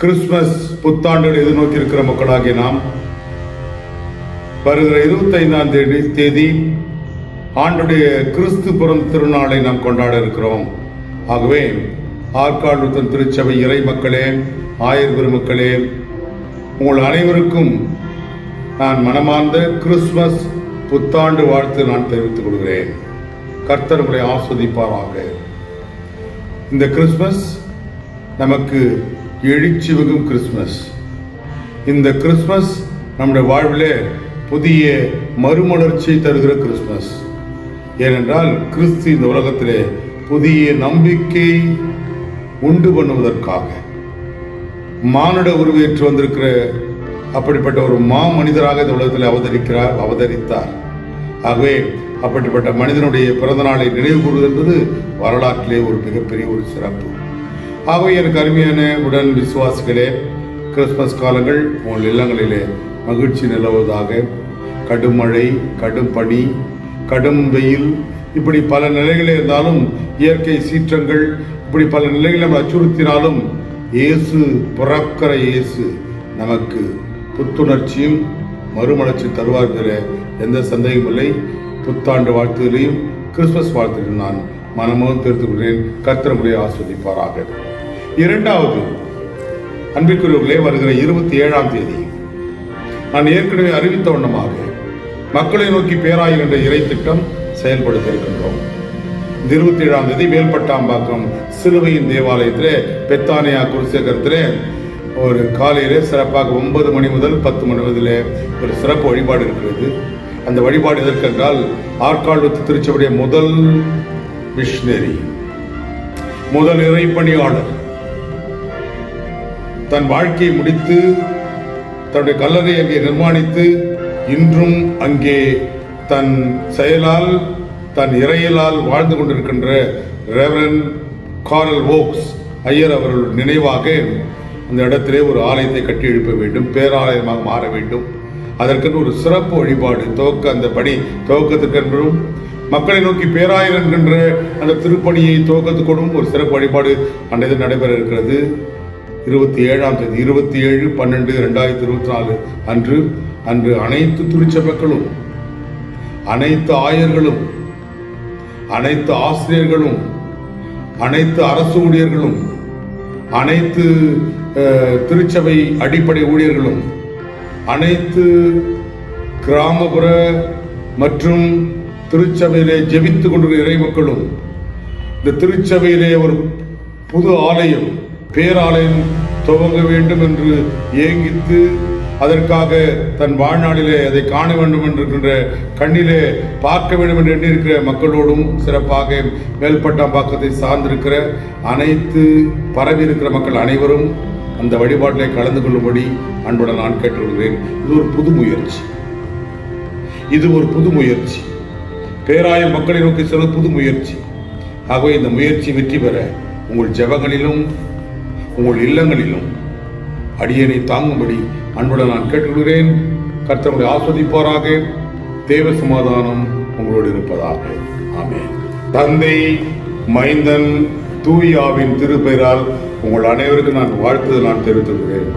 Christmas புத்தாண்டுகள் எதிர்நோக்கி இருக்கிற மக்களாகிய நாம் வருகிற இருபத்தைந்தாம் தேதி தேதி ஆண்டுடைய கிறிஸ்து புறம் திருநாளை நாம் கொண்டாட இருக்கிறோம். ஆகவே ஆற்காடுத்தன் திருச்சபை இறை மக்களே ஆயர் பெருமக்களே உங்கள் அனைவருக்கும் நான் மனமார்ந்த கிறிஸ்துமஸ் புத்தாண்டு வாழ்த்து நான் தெரிவித்துக் கொள்கிறேன். கர்த்தர் உங்களை ஆஸ்வதிப்பாராக. இந்த கிறிஸ்மஸ் நமக்கு எழுச்சி கிறிஸ்மஸ் இந்த கிறிஸ்மஸ் நம்முடைய வாழ்விலே புதிய மறுமலர்ச்சியை தருகிற கிறிஸ்மஸ் ஏனென்றால் கிறிஸ்து இந்த உலகத்திலே புதிய நம்பிக்கை உண்டு பண்ணுவதற்காக. மானுட உருவேற்று வந்திருக்கிற அப்படிப்பட்ட ஒரு மா மனிதராக இந்த உலகத்தில் அவதரிக்கிறார் அவதரித்தார். ஆகவே அப்படிப்பட்ட மனிதனுடைய பிறந்தநாளை நினைவு கூறுவது என்பது வரலாற்றிலே ஒரு மிகப்பெரிய ஒரு சிறப்பு. ஆகவே எனக்கு அருமையான உடன் விசுவாசிகளே கிறிஸ்மஸ் காலங்கள் உங்கள் இல்லங்களிலே மகிழ்ச்சி நிலவுவதாக. கடும் மழை கடும் பனி கடும் வெயில் இப்படி பல நிலைகளே இருந்தாலும் இயற்கை சீற்றங்கள் இப்படி பல நிலைகளை நம்ம அச்சுறுத்தினாலும் இயேசு பிறக்கிற இயேசு நமக்கு புத்துணர்ச்சியும் மறுமலர்ச்சி தருவார் எந்த சந்தேகமும் இல்லை. புத்தாண்டு வாழ்த்துகளையும் கிறிஸ்மஸ் வாழ்த்துதலையும் நான் மனமும் தெரிந்து கொள்கிறேன் கர்த்தரமுடைய ஆஸ்வதிப்பாராக இரண்டாவது அன்பிற்குரியவர்களே வருகிற இருபத்தி ஏழாம் தேதி. நான் ஏற்கனவே அறிவித்த வண்ணமாக மக்களை நோக்கி பேராய் என்ற இறை திட்டம் செயல்படுத்த இருக்கின்றோம் இந்த இருபத்தி ஏழாம் தேதி மேல்பட்டாம்பாக்கம் சிலுவையின் தேவாலயத்திலே பெத்தானியா குருசேகரத்திலே ஒரு காலையிலே சிறப்பாக ஒன்பது மணி முதல் பத்து மணி முதலே ஒரு சிறப்பு வழிபாடு இருக்கிறது. அந்த வழிபாடு எதற்கென்றால் ஆற்காடு திருச்சபுடைய முதல் மிஷினரி. முதல் இறைப்பணியாளர். தன் வாழ்க்கையை முடித்து தன்னுடைய கல்லறை அங்கே நிர்மாணித்து இன்றும் அங்கே தன் செயலால் தன் இறையலால் வாழ்ந்து கொண்டிருக்கின்ற ரெவரன் காரல் ஓக்ஸ் ஐயர் அவர்கள் நினைவாக அந்த இடத்திலே ஒரு ஆலயத்தை கட்டி எழுப்ப வேண்டும் பேராலயமாக மாற வேண்டும். அதற்கென்று ஒரு சிறப்பு வழிபாடு துவக்க அந்த பணி துவக்கத்திற்கென்றும் மக்களை நோக்கி பேராயர் என்கின்ற அந்த திருப்பணியை துவக்கத்துக்கொடும் ஒரு சிறப்பு வழிபாடு அன்றைய நடைபெற இருக்கிறது. இருபத்தி ஏழாம் தேதி இருபத்தி ஏழு பன்னெண்டு ரெண்டாயிரத்தி இருபத்தி நாலு அன்று அன்று அனைத்து திருச்சபைகளும் அனைத்து ஆயர்களும் அனைத்து ஆசிரியர்களும் அனைத்து அரசு ஊழியர்களும் அனைத்து திருச்சபை அடிப்படை ஊழியர்களும் அனைத்து கிராமப்புற மற்றும் திருச்சபையிலே ஜெபித்துக் கொண்டிருக்கிற இறை மக்களும் இந்த திருச்சபையிலே ஒரு புது ஆலயம் பேராலயம் துவங்க வேண்டும் என்று ஏங்கித்து அதற்காக தன் வாழ்நாளிலே அதை காண வேண்டும் என்றிருக்கின்ற கண்ணிலே பார்க்க வேண்டும் என்று எண்ணியிருக்கிற மக்களோடும் சிறப்பாக மேல்பட்டாம்பாக்கத்தை சார்ந்திருக்கிற அனைத்து பரவி இருக்கிற மக்கள் அனைவரும் அந்த வழிபாட்டிலே கலந்து கொள்ளும்படி அன்புடன் நான் கேட்டுக்கொள்கிறேன். இது ஒரு புது முயற்சி. இது ஒரு புது முயற்சி. பேராய மக்களை நோக்கி செல்வது புது முயற்சி. ஆகவே இந்த முயற்சி வெற்றி பெற உங்கள் ஜபங்களிலும் உங்கள் இல்லங்களிலும் அடியனை தாங்கும்படி அன்புடன் நான் கேட்டுக்கொள்கிறேன். கர்த்தருடைய ஆஸ்வதிப்பாராக. தேவ சமாதானம் உங்களோடு இருப்பதாக. ஆமே தந்தை மைந்தன் தூயாவின் திருப்பெயரால் உங்கள் அனைவருக்கும் நான் வாழ்த்துதல் நான் தெரிவித்துக்கிறேன்